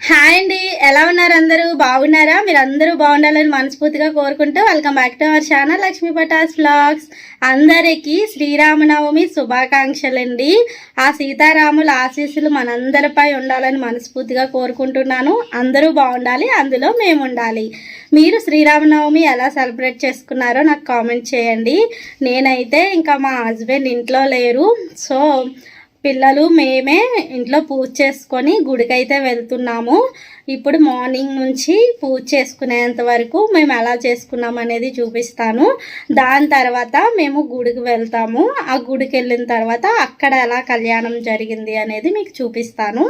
Hi అండి. ఎలా ఉన్నారు అందరూ? బాగున్నారా? మీరు అందరూ బాగుండాలని మనస్ఫూర్తిగా కోరుకుంటూ welcome back to our channel Lakshmi Patas blogs అందరికీ శ్రీరామనవమి శుభాకాంక్షలు అండి ఆ సీతారాముల ఆశీస్సులు మనందరిపై ఉండాలని మనస్ఫూర్తిగా కోరుకుంటున్నాను. అందరూ బాగుండాలి అందులో మేము ఉండాలి మీరు శ్రీరామనవమి ఎలా సెలబ్రేట్ చేసుకున్నారో నాకు కామెంట్ చేయండి. నేనైతే ఇంకా మా హస్బెండ్ ఇంట్లో లేరు. సో పిల్లలు మేమే ఇంట్లో పూజ చేసుకొని గుడికైతే వెళ్తున్నాము. ఇప్పుడు మార్నింగ్ నుంచి పూజ చేసుకునేంత వరకు మేము ఎలా చేసుకున్నాం అనేది చూపిస్తాను. దాని తర్వాత మేము గుడికి వెళ్తాము. ఆ గుడికి వెళ్ళిన తర్వాత అక్కడ ఎలా కళ్యాణం జరిగింది అనేది మీకు చూపిస్తాను.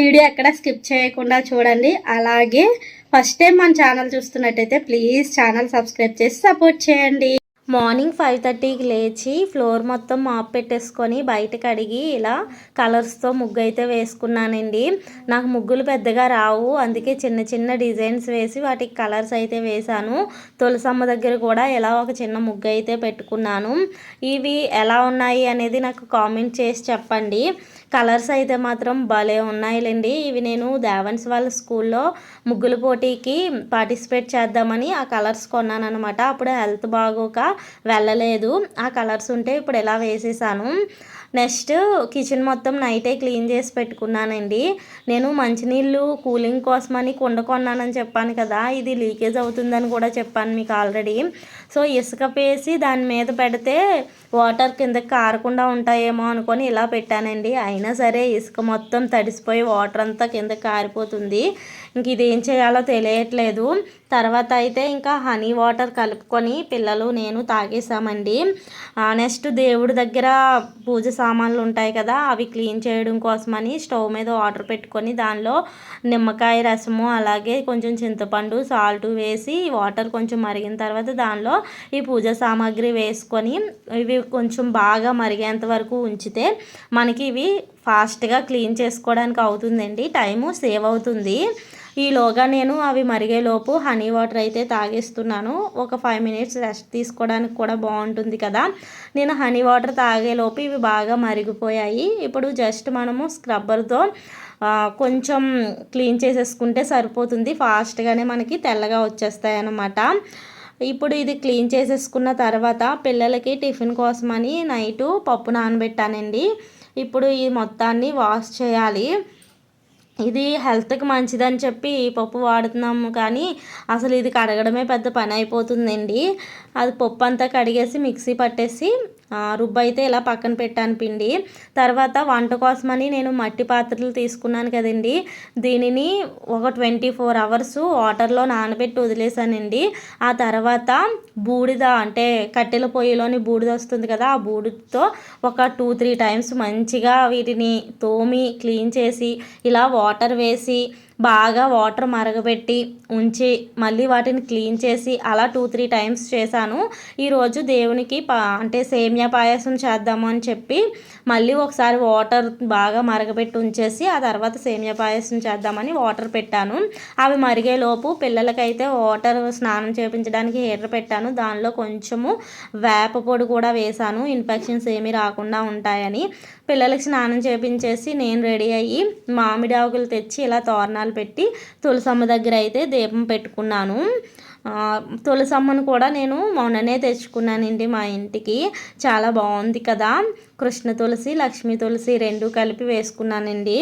వీడియో ఎక్కడ స్కిప్ చేయకుండా చూడండి. అలాగే ఫస్ట్ టైం మన ఛానల్ చూస్తున్నట్టయితే ప్లీజ్ ఛానల్ సబ్స్క్రైబ్ చేసి సపోర్ట్ చేయండి. మార్నింగ్ ఫైవ్ థర్టీకి లేచి ఫ్లోర్ మొత్తం మాప్ పెట్టేసుకొని బయటకు అడిగి ఇలా కలర్స్తో ముగ్గు అయితే వేసుకున్నానండి. నాకు ముగ్గులు పెద్దగా రావు. అందుకే చిన్న చిన్న డిజైన్స్ వేసి వాటికి కలర్స్ అయితే వేశాను. తులసమ్మ దగ్గర కూడా ఇలా ఒక చిన్న ముగ్గు అయితే పెట్టుకున్నాను. ఇవి ఎలా ఉన్నాయి అనేది నాకు కామెంట్ చేసి చెప్పండి. కలర్స్ అయితే మాత్రం భలే ఉన్నాయిలేండి. ఇవి నేను దేవన్స్ వాళ్ళ స్కూల్లో ముగ్గుల పోటీకి పార్టిసిపేట్ చేద్దామని ఆ కలర్స్ కొన్నాను అనమాట అప్పుడు హెల్త్ బాగోక వెళ్ళలేదు. ఆ కలర్స్ ఉంటే ఇప్పుడు ఎలా వేసేసాను? నెక్స్ట్ కిచెన్ మొత్తం నైటే క్లీన్ చేసి పెట్టుకున్నానండి. నేను మంచినీళ్ళు కూలింగ్ కోసమని కుండ కొన్నానని చెప్పాను కదా ఇది లీకేజ్ అవుతుందని కూడా చెప్పాను మీకు ఆల్రెడీ. సో ఇసుక పేసి దాని మీద పెడితే వాటర్ కిందకి కారకుండా ఉంటాయేమో అనుకొని ఇలా పెట్టానండి. అయినా సరే ఇసుక మొత్తం తడిసిపోయి వాటర్ అంతా కింద కారిపోతుంది. ఇంక ఇది ఏం చేయాలో తెలియట్లేదు. తర్వాత అయితే ఇంకా హనీ వాటర్ కలుపుకొని పిల్లలు నేను తాగేసామండి. నెక్స్ట్ దేవుడి దగ్గర పూజ సామాన్లు ఉంటాయి కదా అవి క్లీన్ చేయడం కోసమని స్టవ్ మీద వాటర్ పెట్టుకొని దానిలో నిమ్మకాయ రసము అలాగే కొంచెం చింతపండు సాల్ట్ వేసి వాటర్ కొంచెం మరిగిన తర్వాత దానిలో ఈ పూజ సామాగ్రి వేసుకొని ఇవి కొంచెం బాగా మరిగేంత వరకు ఉంచితే మనకి ఇవి ఫాస్ట్గా క్లీన్ చేసుకోవడానికి అవుతుందండి. టైము సేవ్ అవుతుంది. ఈలోగా నేను అవి మరిగేలోపు హనీ వాటర్ అయితే తాగేస్తున్నాను. ఒక ఫైవ్ మినిట్స్ రెస్ట్ తీసుకోవడానికి కూడా బాగుంటుంది కదా. నేను హనీ వాటర్ తాగేలోపు ఇవి బాగా మరిగిపోయాయి. ఇప్పుడు జస్ట్ మనము స్క్రబ్బర్తో కొంచెం క్లీన్ చేసేసుకుంటే సరిపోతుంది. ఫాస్ట్గానే మనకి తెల్లగా వచ్చేస్తాయి అన్నమాట ఇప్పుడు ఇది క్లీన్ చేసేసుకున్న తర్వాత పిల్లలకి టిఫిన్ కోసమని నైటు పప్పు నానబెట్టానండి. ఇప్పుడు ఈ మొత్తాన్ని వాష్ చేయాలి. ఇది హెల్త్కి మంచిదని చెప్పి పప్పు వాడుతున్నాము కానీ అసలు ఇది కడగడమే పెద్ద పని అయిపోతుందండి. అది పప్పు అంతా కడిగేసి మిక్సీ పట్టేసి రుబ్బు అయితే ఇలా పక్కన పెట్టాను పిండి. తర్వాత వంట కోసమని నేను మట్టి పాత్రలు తీసుకున్నాను కదండి. దీనిని ఒక ట్వంటీ ఫోర్ అవర్స్ వాటర్లో నానబెట్టి వదిలేసానండి. ఆ తర్వాత బూడిద అంటే కట్టెల పొయ్యిలోని బూడిద వస్తుంది కదా ఆ బూడిదతో ఒక టూ త్రీ టైమ్స్ మంచిగా వీటిని తోమి క్లీన్ చేసి ఇలా వాటర్ వేసి బాగా వాటర్ మరగబెట్టి ఉంచి మళ్ళీ వాటిని క్లీన్ చేసి అలా టూ త్రీ టైమ్స్ చేశాను. ఈరోజు దేవునికి పా అంటే సేమియా పాయసం చేద్దాము అని చెప్పి మళ్ళీ ఒకసారి వాటర్ బాగా మరగబెట్టి ఉంచేసి ఆ తర్వాత సేమియా పాయసం చేద్దామని వాటర్ పెట్టాను. అవి మరిగేలోపు పిల్లలకైతే వాటర్ స్నానం చేయించడానికి హీటర్ పెట్టాను. దానిలో కొంచెము వేప పొడి కూడా వేశాను. ఇన్ఫెక్షన్స్ ఏమీ రాకుండా ఉంటాయని. పిల్లలకి స్నానం చేపించేసి నేను రెడీ అయ్యి మామిడి ఆకులు తెచ్చి ఇలా తోరణాలు పెట్టి తులసమ్మ దగ్గర అయితే దీపం పెట్టుకున్నాను. తులసమ్మను కూడా నేను మొన్ననే తెచ్చుకున్నానండి మా ఇంటికి. చాలా బాగుంది కదా. కృష్ణ తులసి లక్ష్మీ తులసి రెండు కలిపి వేసుకున్నానండి.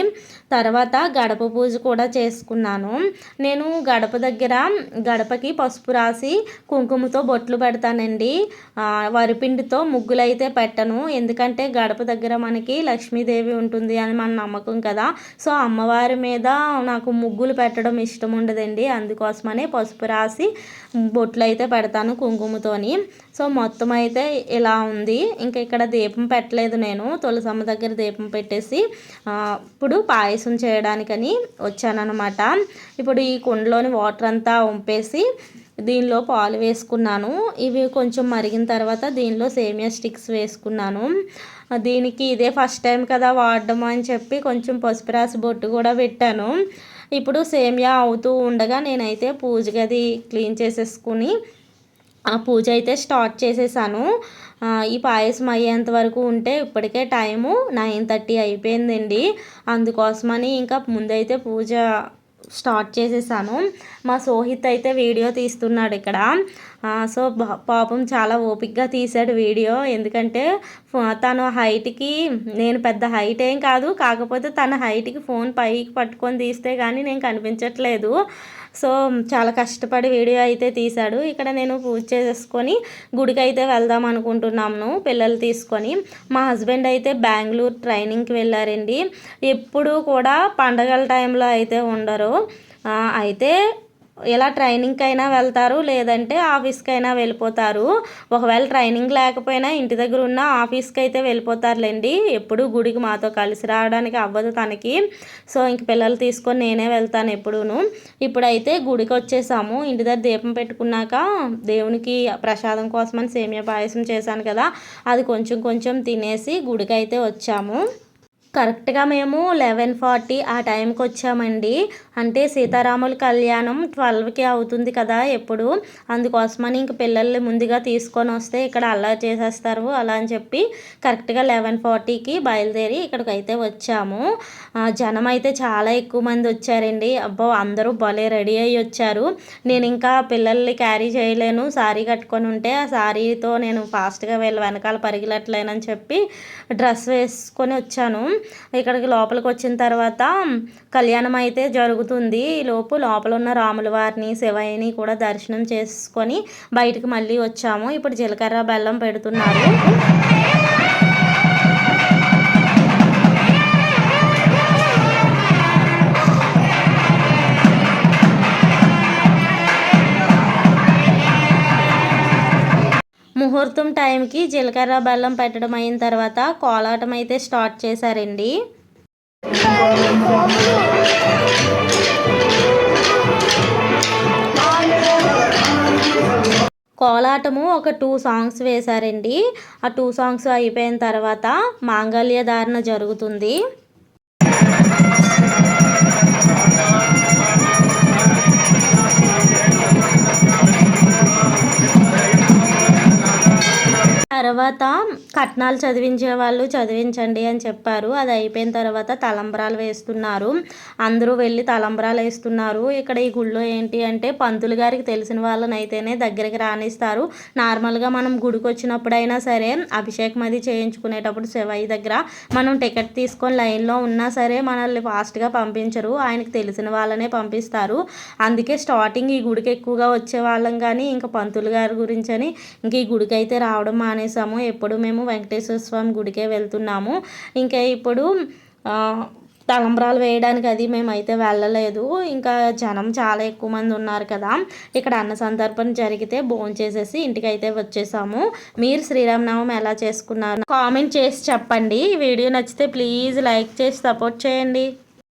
తర్వాత గడప పూజ కూడా చేసుకున్నాను. నేను గడప దగ్గర గడపకి పసుపు రాసి కుంకుమతో బొట్లు పెడతానండి. వరిపిండితో ముగ్గులు అయితే పెట్టను. ఎందుకంటే గడప దగ్గర మనకి లక్ష్మీదేవి ఉంటుంది అని మన నమ్మకం కదా. సో అమ్మవారి మీద నాకు ముగ్గులు పెట్టడం ఇష్టం ఉండదండి. అందుకోసమనే పసుపు రాసి బొట్లు అయితే పెడతాను కుంకుమతోని. సో మొత్తం అయితే ఇలా ఉంది. ఇంకా ఇక్కడ దీపం పెట్టలేదు నేను. తులసమ్మ దగ్గర దీపం పెట్టేసి ఇప్పుడు పాయసం చేయడానికని వచ్చానమాట ఇప్పుడు ఈ కుండలోని వాటర్ అంతా వంపేసి దీనిలో పాలు వేసుకున్నాను. ఇవి కొంచెం మరిగిన తర్వాత దీనిలో సేమియా స్టిక్స్ వేసుకున్నాను. దీనికి ఇదే ఫస్ట్ టైం కదా వాడడం అని చెప్పి కొంచెం పసుపు రాసి బొట్టు కూడా పెట్టాను. ఇప్పుడు సేమియా అవుతూ ఉండగా నేనైతే పూజ గది క్లీన్ చేసేసుకుని ఆ పూజ అయితే స్టార్ట్ చేసేసాను. ఈ పాయసం అయ్యేంత వరకు ఉంటే ఇప్పటికే టైము నైన్ థర్టీ అయిపోయిందండి. అందుకోసమని ఇంకా ముందైతే పూజ స్టార్ట్ చేసేసాను. మా సోహిత్ అయితే వీడియో తీస్తున్నాడు ఇక్కడ. సో పాపం చాలా ఓపిక్గా తీశాడు వీడియో. ఎందుకంటే తను హైట్కి నేను పెద్ద హైట్ ఏం కాదు. కాకపోతే తన హైట్కి ఫోన్ పైకి పట్టుకొని తీస్తే కానీ నేను కనిపించట్లేదు. సో చాలా కష్టపడి వీడియో అయితే తీశాడు. ఇక్కడ నేను పూజ చేసుకొని గుడికి అయితే వెళ్దాం అనుకుంటున్నాము పిల్లలు తీసుకొని. మా హస్బెండ్ అయితే బెంగళూరు ట్రైనింగ్కి వెళ్ళారండి. ఎప్పుడు కూడా పండగల టైంలో అయితే ఉండరు. అయితే ఇలా ట్రైనింగ్కి అయినా వెళ్తారు లేదంటే ఆఫీస్కి అయినా వెళ్ళిపోతారు. ఒకవేళ ట్రైనింగ్ లేకపోయినా ఇంటి దగ్గర ఉన్న ఆఫీస్కి అయితే వెళ్ళిపోతారులేండి. ఎప్పుడు గుడికి మాతో కలిసి రావడానికి అవ్వదు తనకి. సో ఇంక పిల్లలు తీసుకొని నేనే వెళ్తాను ఎప్పుడూను. ఇప్పుడైతే గుడికి వచ్చేసాము ఇంటి దగ్గర దీపం పెట్టుకున్నాక దేవునికి ప్రసాదం కోసమని సేమియా పాయసం చేశాను కదా అది కొంచెం కొంచెం తినేసి గుడికి అయితే వచ్చాము. కరెక్ట్గా మేము లెవెన్ ఫార్టీ ఆ టైంకి వచ్చామండి అంటే సీతారాముల కళ్యాణం ట్వెల్వ్కి అవుతుంది కదా ఎప్పుడు. అందుకోసమని ఇంక పిల్లల్ని ముందుగా తీసుకొని వస్తే ఇక్కడ అలా చేసేస్తారు అలా అని చెప్పి కరెక్ట్గా లెవెన్ ఫార్టీకి బయలుదేరి ఇక్కడికి అయితే వచ్చాము. జనం అయితే చాలా ఎక్కువ మంది వచ్చారండి. అబ్బో అందరూ భలే రెడీ అయ్యి వచ్చారు. నేను ఇంకా పిల్లల్ని క్యారీ చేయలేను. సారీ కట్టుకొని ఉంటే ఆ సారీతో నేను ఫాస్ట్గా వెళ్ళి వెనకాల పరిగెలట్లేనని చెప్పి డ్రెస్ వేసుకొని వచ్చాను. ఇక్కడికి లోపలికి వచ్చిన తర్వాత కళ్యాణం అయితే జరుగుతుంది. లోపు లోపల ఉన్న రాముల వారిని శివయ్యని కూడా దర్శనం చేసుకొని బయటకు మళ్ళీ వచ్చాము. ఇప్పుడు జీలకర్ర బెల్లం పెడుతున్నారు. ముహూర్తం టైంకి జీలకర్ర బెల్లం పెట్టడం అయిన తర్వాత కోలాటం అయితే స్టార్ట్ చేశారండి. కోలాటము ఒక టూ సాంగ్స్ వేశారండి. ఆ టూ సాంగ్స్ అయిపోయిన తర్వాత మాంగళ్య ధారణ జరుగుతుంది. తర్వాత కట్నాలు చదివించే వాళ్ళు చదివించండి అని చెప్పారు. అది అయిపోయిన తర్వాత తలంబ్రాలు వేస్తున్నారు. అందరూ వెళ్ళి తలంబ్రాలు వేస్తున్నారు. ఇక్కడ ఈ గుళ్ళో ఏంటి అంటే పంతులు గారికి తెలిసిన వాళ్ళని అయితేనే దగ్గరికి రాణిస్తారు నార్మల్గా మనం గుడికి వచ్చినప్పుడైనా సరే అభిషేకం అది చేయించుకునేటప్పుడు శివయ్య దగ్గర మనం టికెట్ తీసుకొని లైన్లో ఉన్నా సరే మనల్ని ఫాస్ట్గా పంపించరు. ఆయనకి తెలిసిన వాళ్ళనే పంపిస్తారు. అందుకే స్టార్టింగ్ ఈ గుడికి ఎక్కువగా వచ్చే వాళ్ళం కానీ ఇంకా పంతులు గారి గురించి అని ఇంక ఈ గుడికి అయితే రావడం చేస్తాము ఎప్పుడు మేము వెంకటేశ్వర స్వామి గుడికే వెళ్తున్నాము. ఇంకా ఇప్పుడు తలంబ్రాలు వేయడానికి అది మేమైతే వెళ్ళలేదు. ఇంకా జనం చాలా ఎక్కువ మంది ఉన్నారు కదా. ఇక్కడ అన్న సందర్భం జరిగితే భోజనం చేసేసి ఇంటికి అయితే వచ్చేసాము. మీరు శ్రీరామనవమి ఎలా చేసుకున్నారు? కామెంట్ చేసి చెప్పండి. వీడియో నచ్చితే ప్లీజ్ లైక్ చేసి సపోర్ట్ చేయండి.